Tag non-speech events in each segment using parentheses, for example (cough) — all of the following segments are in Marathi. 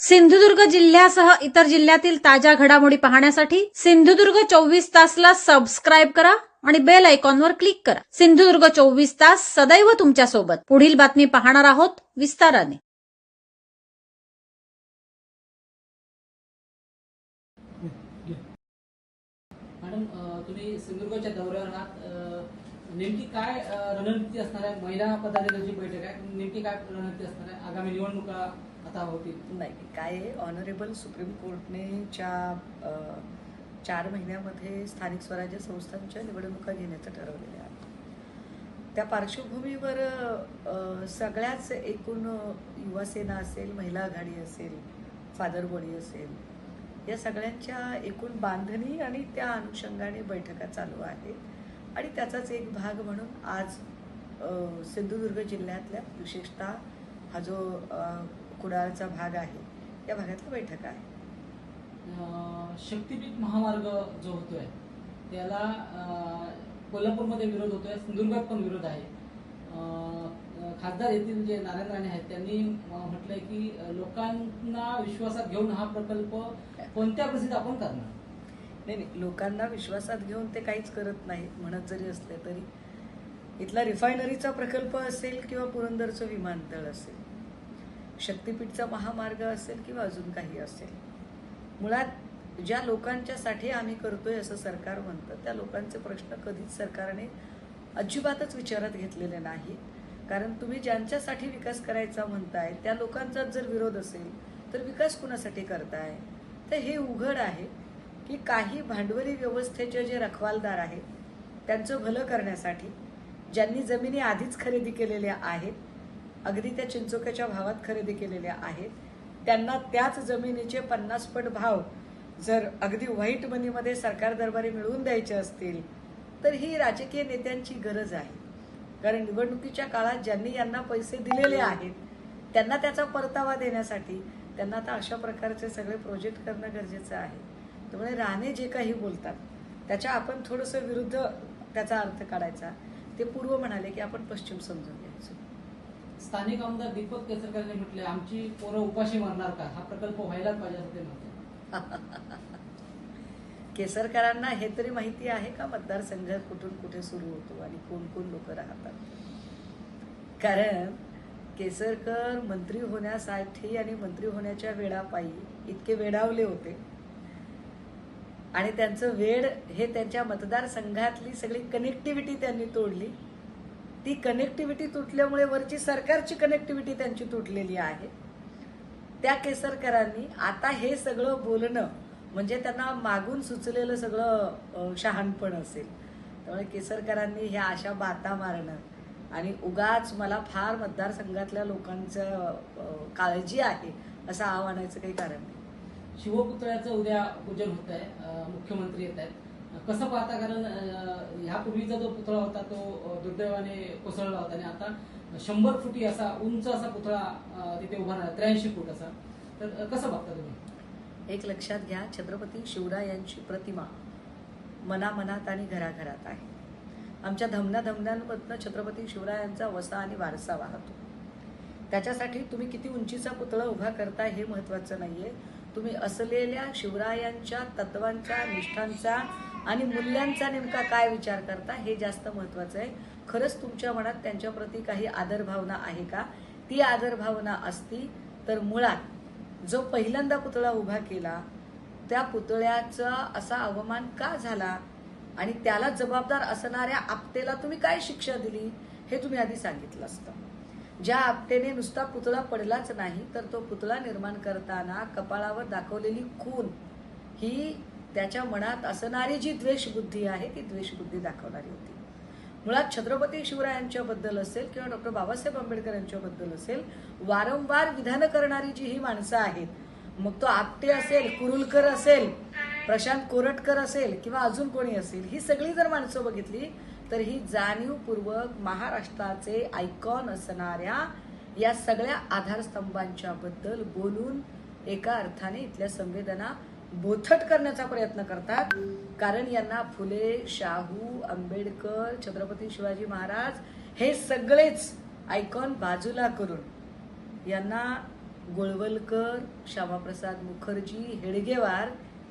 सिंधुदुर्ग जिल्ह्यासह इतर जिल्ह्यातील ताज्या घडामोडी पाहण्यासाठी सिंधुदुर्ग चोवीस तासला सबस्क्राईब करा आणि बेल आयकॉनवर क्लिक करा. सिंधुदुर्ग चोवीस तास सदैव तुमच्यासोबत पुढील बातमी पाहणार आहोत विस्ताराने. तुम्ही सिंधुदुर्गच्या दौऱ्यावर आहात. नेमकी काय रणनीती असणार आहे? महिला पदाधिकाऱ्यांची बैठक आहे. नेमकी काय रणनीती असणार आहे? आगामी निवडणुका आता होतील नाही काय आहे? ऑनरेबल सुप्रीम कोर्टने च्या चार महिन्यामध्ये स्थानिक स्वराज्य संस्थांच्या निवडणुका घेण्याचं ठरवलेलं आहे. त्या पार्श्वभूमीवर सगळ्याच एकूण युवासेना असेल महिला आघाडी असेल फादर बॉडी असेल या सगळ्यांच्या एकूण बांधणी आणि त्या अनुषंगाने बैठका चालू आहेत. आणि त्याचाच एक भाग म्हणून आज सिंधुदुर्ग जिल्ह्यातल्या विशेषतः हा जो कुडाळचा भाग आहे. या भागातल्या बैठका आहे. शक्तीपीठ महामार्ग जो होतोय त्याला कोल्हापूरमध्ये विरोध होतोय सिंधुदुर्गात पण विरोध आहे. खासदार येथील जे नारायण राणे आहेत त्यांनी म्हटलंय की लोकांना विश्वासात घेऊन हा प्रकल्प कोणत्या परिस्थितीत आपण करणार? नाही नाही लोकांना विश्वासात घेऊन ते काहीच करत नाहीत म्हणत जरी असले तरी. इथला रिफायनरीचा प्रकल्प असेल किंवा पुरंदरचं विमानतळ असेल शक्तिपीठचा महामार्ग असेल किंवा अजून काही असेल. मुळात ज्या लोकांच्यासाठी आम्ही करतोय असं सरकार म्हणतं त्या लोकांचे प्रश्न कधीच सरकारने अजिबातच विचारात घेतलेले नाही. कारण तुम्ही ज्यांच्यासाठी विकास करायचा म्हणताय त्या लोकांचाच जर विरोध असेल तर विकास कुणासाठी करताय? तर हे उघड आहे की काही भांडवली व्यवस्थेचे जे रखवालदार आहेत त्यांचं भलं करण्यासाठी ज्यांनी जमिनी आधीच खरेदी केलेल्या आहेत अगदी त्या चिंचोक्याच्या भावात खरेदी केलेल्या आहेत. त्यांना त्याच जमिनीचे पन्नास पट भाव जर अगदी व्हाईट मनीमध्ये सरकार दरबारी मिळवून द्यायचे असतील तर ही राजकीय नेत्यांची गरज आहे. कारण निवडणुकीच्या काळात ज्यांनी यांना पैसे दिलेले आहेत त्यांना त्याचा परतावा देण्यासाठी त्यांना आता अशा प्रकारचे सगळे प्रोजेक्ट करणं गरजेचं आहे. त्यामुळे राणे जे काही बोलतात त्याच्या आपण थोडंसं विरुद्ध त्याचा अर्थ काढायचा. ते पूर्व म्हणाले की आपण पश्चिम समजून घ्यायचो. स्थानिक आमदार दीपक केसरकरांनी म्हटले आमची पोरं उपाशी मरणार का? हा प्रकल्प व्हायलाच पाहिजे असं ते म्हणते (laughs) केसरकरांना हे तरी माहिती आहे का? मतदारसंघ कुठून कुठे सुरू होतो आणि कोण कोण लोक राहतात? कारण केसरकर मंत्री होण्यासाठी आणि मंत्री होण्याच्या वेळापायी इतके वेडावले होते. आणि त्यांचं वेळ हे त्यांच्या मतदारसंघातली सगळी कनेक्टिव्हिटी त्यांनी तोडली. ती कनेक्टिव्हिटी तुटल्यामुळे वरची सरकारची कनेक्टिव्हिटी त्यांची तुटलेली आहे. त्या केसरकरांनी आता हे सगळं बोलणं म्हणजे त्यांना मागून सुचलेलं सगळं शहाणपण असेल. त्यामुळे केसरकरांनी ह्या अशा बाता मारणं आणि उगाच मला फार मतदारसंघातल्या लोकांचं काळजी आहे असं आव्हानाचं काही कारण नाही. शिवपुतळ्याचं उद्या पूजन होत आहे मुख्यमंत्री येत आहेत कसं पाहता? कारण ह्यापूर्वीचा जो पुतळा होता तो दुर्दैवाने कोसळला होता. आणि आता शंभर फुटी असा उंच असा पुतळा तिथे उभा राहिला त्र्याऐंशी फूट असा. तर कसं बघता तुम्ही? एक लक्षात घ्या छत्रपती शिवरायांची प्रतिमा मनामनात आणि घराघरात आहे. आमच्या धमन्या धमन्यांमधनं छत्रपती शिवरायांचा वसा आणि वारसा वाहतो. त्याच्यासाठी तुम्ही किती उंचीचा पुतळा उभा करता हे महत्वाचं नाहीये. तुम्ही असलेल्या शिवरायांच्या तत्वांच्या निष्ठांचा आणि मूल्यांचा नेमका काय विचार करता हे जास्त महत्वाचं आहे. खरंच तुमच्या मनात त्यांच्याप्रती काही आदरभावना आहे का? ती आदरभावना असती तर मुळात जो पहिल्यांदा पुतळा उभा केला त्या पुतळ्याचा असा अवमान का झाला? आणि त्याला जबाबदार असणाऱ्या आपतेला तुम्ही काय शिक्षा दिली? हे तुम्ही आधी सांगितलं असतं. ज्या आपटेने नुसता पुतळा पडलाच नाही तर तो पुतळा निर्माण करताना कपाळावर दाखवलेली खून ही त्याच्या मनात असणारी जी द्वेषबुद्धी आहे ती द्वेषबुद्धी दाखवणारी होती. मुळात छत्रपती शिवरायांच्याबद्दल असेल किंवा डॉक्टर बाबासाहेब आंबेडकर यांच्याबद्दल असेल वारंवार विधानं करणारी जी ही माणसं आहेत मग तो आपटे असेल कुरुलकर असेल प्रशांत कोरटकर असेल किंवा अजून कोणी असेल ही सगळी जर माणसं बघितली तर ही जाणीवपूर्वक महाराष्ट्राचे आयकॉन असणाऱ्या या सगळ्या आधारस्तंभांच्याबद्दल बोलून एका अर्थाने इथल्या संवेदना बोथट करण्याचा प्रयत्न करतात. कारण यांना फुले शाहू आंबेडकर छत्रपती शिवाजी महाराज हे सगळेच आयकॉन बाजूला करून यांना गोळवलकर श्यामाप्रसाद मुखर्जी हेडगेवार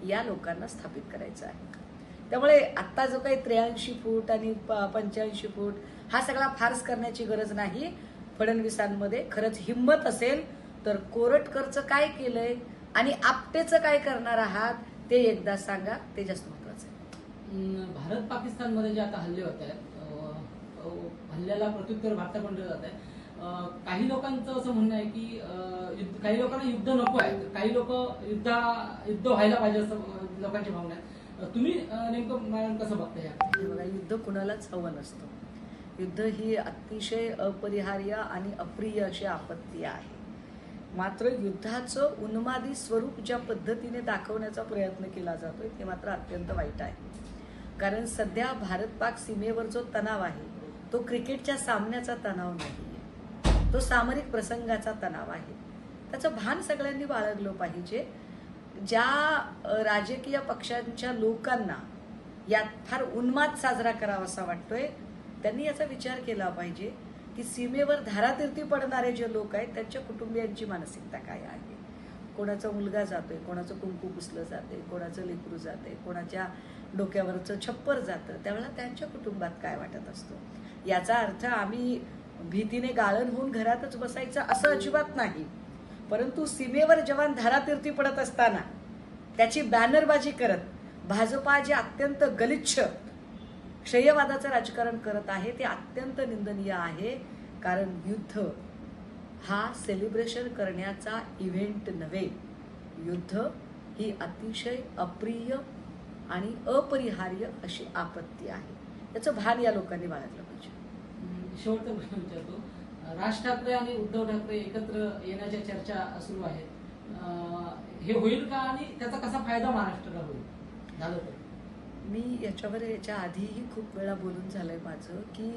या लोकांना स्थापित करायचं आहे. त्यामुळे आत्ता जो काही त्र्याऐंशी फूट आणि पंच्याऐंशी फूट हा सगळा फार्स करण्याची गरज नाही. फडणवीसांमध्ये खरंच हिंमत असेल तर कोरटकरचं काय केलंय? आणि आपटेचं काय करणार आहात ते एकदा सांगा ते जास्त महत्वाचं आहे. भारत पाकिस्तानमध्ये जे आता हल्ले होत आहेत हल्ल्याला प्रत्युत्तर भारताकडून दिलं जात आहे. काही लोकांचं असं म्हणणं आहे की काही लोकांना युद्ध नको आहे काही लोक युद्धा युद्ध व्हायला पाहिजे असं लोकांची भावना आहे. तुम्ही नेमकं कसं बघता या बघा युद्ध कुणालाच हवं नसतं. युद्ध ही अतिशय अपरिहार्य आणि अप्रिय अशी आपत्ती आहे. मात्र युद्धाचं उन्मादी स्वरूप ज्या पद्धतीने दाखवण्याचा प्रयत्न केला जातोय ते मात्र अत्यंत वाईट आहे. कारण सध्या भारत पाक सीमेवर जो तणाव आहे तो क्रिकेटच्या सामन्याचा तणाव नाही तो सामरिक प्रसंगाचा तणाव आहे. त्याचं भान सगळ्यांनी बाळगलं पाहिजे. ज्या राजकीय पक्षांच्या लोकांना यात फार उन्माद साजरा करावासा वाटतोय त्यांनी याचा विचार केला पाहिजे. की सीमेवर धारातीर्थी पडणारे जे लोक आहेत त्यांच्या कुटुंबियांची मानसिकता काय आहे? कोणाचा मुलगा जातोय कोणाचं कुंकू पुसलं जाते कोणाचं लेकरू जाते कोणाच्या डोक्यावरचं छप्पर जातं त्यावेळेला त्यांच्या कुटुंबात काय वाटत असतो? याचा अर्थ आम्ही भीतीने गाळण होऊन घरातच बसायचं असं अजिबात नाही. परंतु सीमेवर जवान धारातीर्थी पडत असताना त्याची बॅनरबाजी करत भाजपा जे अत्यंत गलिच्छ श्रेयवादाचं राजकारण करत आहे ते अत्यंत निंदनीय आहे कारण युद्ध हा सेलिब्रेशन करण्याचा इव्हेंट नव्हे. युद्ध ही अतिशय अप्रिय आणि अपरिहार्य अशी आपत्ती आहे. याचं भान या लोकांनी बाळगलं पाहिजे. शेवटचा प्रश्न विचारतो. राज ठाकरे आणि उद्धव ठाकरे एकत्र येण्याच्या चर्चा सुरू आहेत. हे होईल का आणि त्याचा कसा फायदा महाराष्ट्राला होईल? झालं तर. मी याच्यावर याच्या आधीही खूप वेळा बोलून झालंय माझं की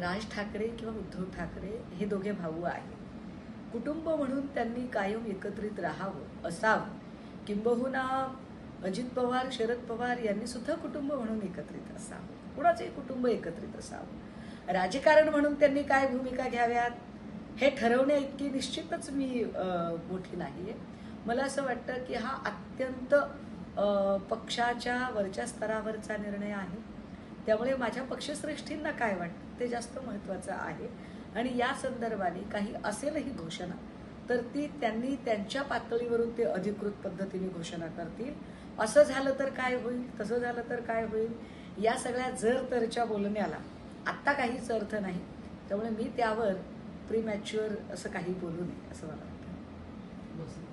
राज ठाकरे किंवा उद्धव ठाकरे हे दोघे भाऊ आहेत. कुटुंब म्हणून त्यांनी कायम एकत्रित राहावं असावं. किंबहुना अजित पवार शरद पवार यांनी सुद्धा कुटुंब म्हणून एकत्रित असावं. कुणाचंही कुटुंब एकत्रित असावं. राजकारण म्हणून त्यांनी काय भूमिका घ्याव्यात हे ठरवण्या इतकी निश्चितच मी मोठी मोठी नाहीये. मला असं वाटतं की हा अत्यंत पक्षाच्या वरच्या स्तरावरचा निर्णय आहे. त्यामुळे माझ्या पक्षश्रेष्ठींना काय वाटतं ते जास्त महत्त्वाचं आहे. आणि या संदर्भाने काही असेलही घोषणा तर ती त्यांनी त्यांच्या पातळीवरून ते अधिकृत पद्धतीने घोषणा करतील. असं झालं तर काय होईल? तसं झालं तर काय होईल? या सगळ्या जर तरच्या बोलण्याला आत्ता काहीच अर्थ नाही त्यामुळे मी त्यावर प्रीमॅच्युअर असं काही बोलू नये असं मला वाटतं.